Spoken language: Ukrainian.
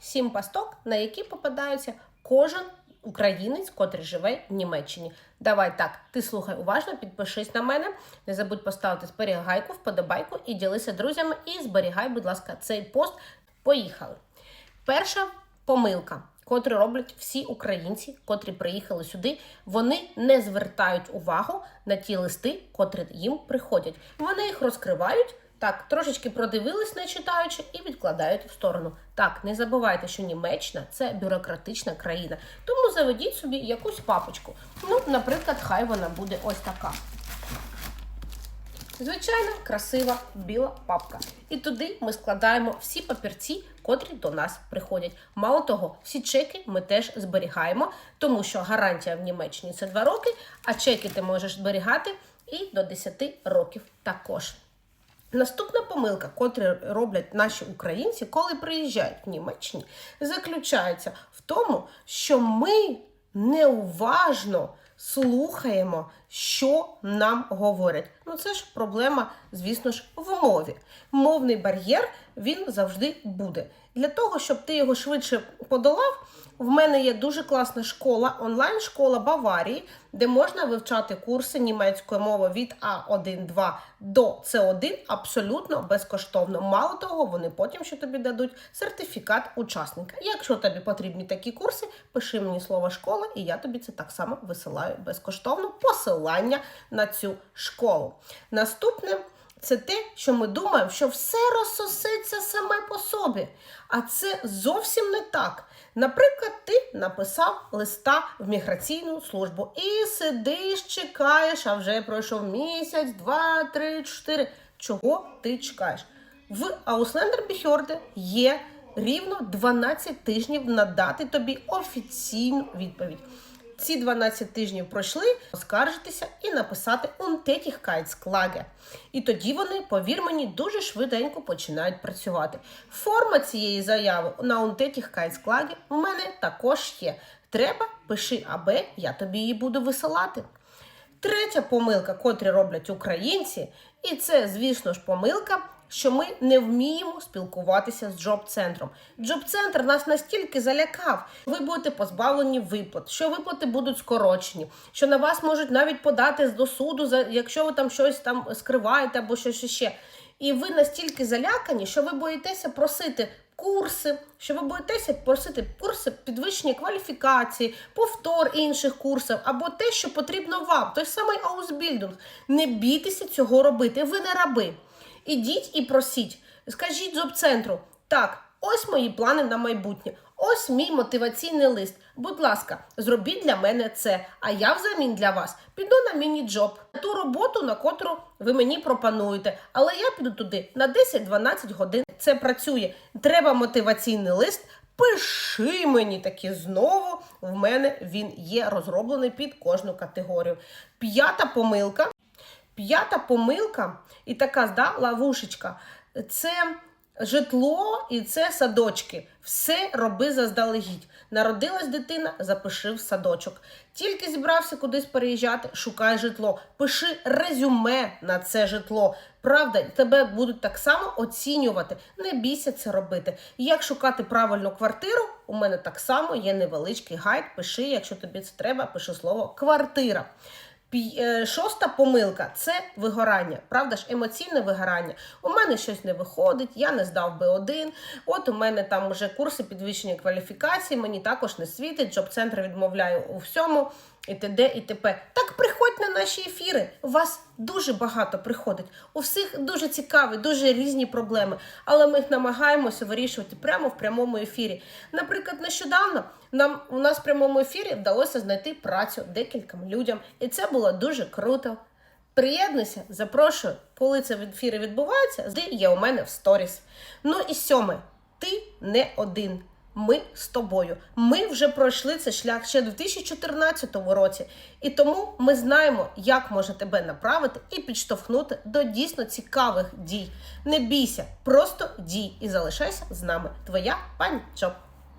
сім пасток, на які попадаються кожен українець, котрий живе в Німеччині. Давай так, ти слухай уважно, підпишись на мене. Не забудь поставити зберігайку, вподобайку і ділися друзями. І зберігай, будь ласка, цей пост. Поїхали. Перша помилка, котру роблять всі українці, котрі приїхали сюди, вони не звертають увагу на ті листи, котрі їм приходять. Вони їх розкривають. Так, трошечки продивились, не читаючи, і відкладають в сторону. Так, не забувайте, що Німеччина це бюрократична країна. Тому заведіть собі якусь папочку. Ну, наприклад, хай вона буде ось така. Звичайна, красива біла папка. І туди ми складаємо всі папірці, котрі до нас приходять. Мало того, всі чеки ми теж зберігаємо, тому що гарантія в Німеччині це 2 роки, а чеки ти можеш зберігати і до 10 років також. Наступна помилка, котрі роблять наші українці, коли приїжджають в Німеччині, заключається в тому, що ми неуважно слухаємо, що нам говорять. Ну це ж проблема, звісно ж, в мові. Мовний бар'єр він завжди буде. Для того, щоб ти його швидше подолав, в мене є дуже класна школа, онлайн-школа Баварії, де можна вивчати курси німецької мови від А1-2 до С1 абсолютно безкоштовно. Мало того, вони потім ще тобі дадуть сертифікат учасника. Якщо тобі потрібні такі курси, пиши мені слово школа, і я тобі це так само висилаю безкоштовно посилання на цю школу. Наступне. Це те, що ми думаємо, що все розсосеться саме по собі. А це зовсім не так. Наприклад, ти написав листа в міграційну службу і сидиш, чекаєш, а вже пройшов місяць, два, три, чотири. Чого ти чекаєш? В Ауслендербіхьорде є рівно 12 тижнів надати тобі офіційну відповідь. Ці 12 тижнів пройшли, оскаржитися і написати Untätigkeitsklage. І тоді вони, повір мені, дуже швиденько починають працювати. Форма цієї заяви на Untätigkeitsklage у мене також є. Треба, пиши АБ, я тобі її буду висилати. Третя помилка, котрі роблять українці, і це, звісно ж, помилка, що ми не вміємо спілкуватися з джоб-центром. Джоб-центр нас настільки залякав, ви будете позбавлені виплат, що виплати будуть скорочені, що на вас можуть навіть подати до суду, якщо ви там щось там скриваєте або щось ще. І ви настільки залякані, що ви боїтеся просити курси, що ви боїтеся просити курси підвищення кваліфікації, повтор інших курсів, або те, що потрібно вам, той самий аусбільдинг. Не бійтеся цього робити, ви не раби. Ідіть і просіть. Скажіть зоб-центру, так, ось мої плани на майбутнє. Ось мій мотиваційний лист. Будь ласка, зробіть для мене це. А я взамін для вас піду на міні-джоб, на ту роботу, на котру ви мені пропонуєте. Але я піду туди на 10-12 годин. Це працює. Треба мотиваційний лист. Пиши мені таки знову. В мене він є розроблений під кожну категорію. П'ята помилка. П'ята помилка і така да, ловушечка. Це житло і це садочки. Все роби заздалегідь. Народилась дитина, запиши в садочок. Тільки зібрався кудись переїжджати, шукай житло. Пиши резюме на це житло. Правда, тебе будуть так само оцінювати. Не бійся це робити. Як шукати правильну квартиру, у мене так само є невеличкий гайд. Пиши, якщо тобі це треба, пиши слово квартира. Е, Шоста помилка це вигорання. Правда ж, емоційне вигорання. У мене щось не виходить, я не здав Б1. От у мене там вже курси підвищення кваліфікації, мені також не світить, джоб-центр відмовляю у всьому, і т.д. і т.п. Так приходь на наші ефіри. У вас дуже багато приходить. У всіх дуже цікаві, дуже різні проблеми, але ми їх намагаємося вирішувати прямо в прямому ефірі. Наприклад, нещодавно нам у нас в прямому ефірі вдалося знайти працю декільком людям, і це було дуже круто. Приєднуйся, запрошую, коли це ефіри відбуваються, завжди є у мене в сторіс. Ну і сьоме, ти не один. Ми з тобою. Ми вже пройшли цей шлях ще в 2014 році, і тому ми знаємо, як може тебе направити і підштовхнути до дійсно цікавих дій. Не бійся, просто дій і залишайся з нами. Твоя пані Чоп.